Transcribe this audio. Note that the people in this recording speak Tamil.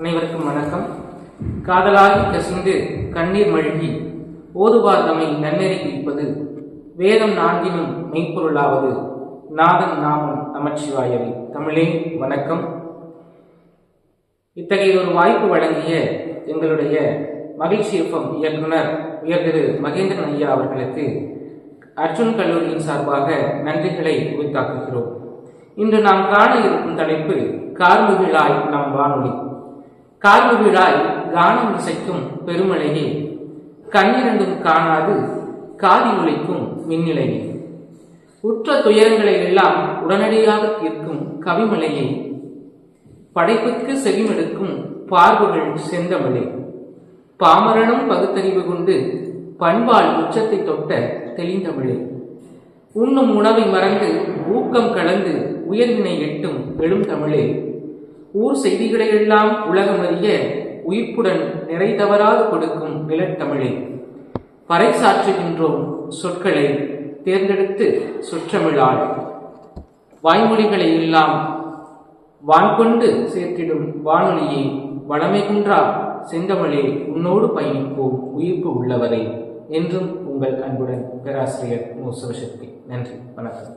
அனைவருக்கும் வணக்கம். காதலாகி கசிந்து கண்ணீர் மழுகி ஓதுவார் தம்மை நன்னெறி குவிப்பது வேதம் நான்கினும் மெய்ப்பொருளாவது நாதன் நாமம் நமச்சிவாயவை. தமிழே வணக்கம். இத்தகைய ஒரு வாய்ப்பு வழங்கிய எங்களுடைய மகிழ்ச்சி எஃப்எம் இயக்குனர் உயர் திரு மகேந்திரன் ஐயா அவர்களுக்கு அர்ஜுன் கல்லூரியின் சார்பாக நன்றிகளை உரித்தாக்குகிறோம். இன்று நாம் காண இருக்கும் தலைப்பு கார்முகிழாய் நம் வானொலி. கார்முகிழாய் கானம் இசைக்கும் பெருமழையே கண்ணிரண்டும் காணாது காதி உழைக்கும் மின்னிலையே உற்ற துயரங்களை எல்லாம் உடனடியாக தீர்க்கும் கவிமலையே. படைப்புக்கு செவிமெடுக்கும் பார்வுகள் செந்தமிழே பாமரனும் பகுத்தறிவு கொண்டு பண்பால் உச்சத்தை தொட்ட தெளிந்தமிழே உண்ணும் உணவை மறந்து ஊக்கம் கலந்து உயர்வினை எட்டும் எழும் தமிழே ஊர் செய்திகளையெல்லாம் உலகமறிய உயிர்ப்புடன் நிறை தவறாது கொடுக்கும் நிலத்தமிழே பறைசாற்றுகின்றோம் சொற்களை தேர்ந்தெடுத்து சொற்றமிழாள் வாய்மொழிகளை எல்லாம் வான்கொண்டு சேர்த்திடும் வானொலியை வளமை செந்தமிழே உன்னோடு பயணிப்போம் உயிர்ப்பு உள்ளவரை என்றும் உங்கள் அன்புடன் பேராசிரியர் மு. சிவசக்தி நன்றி வணக்கம்.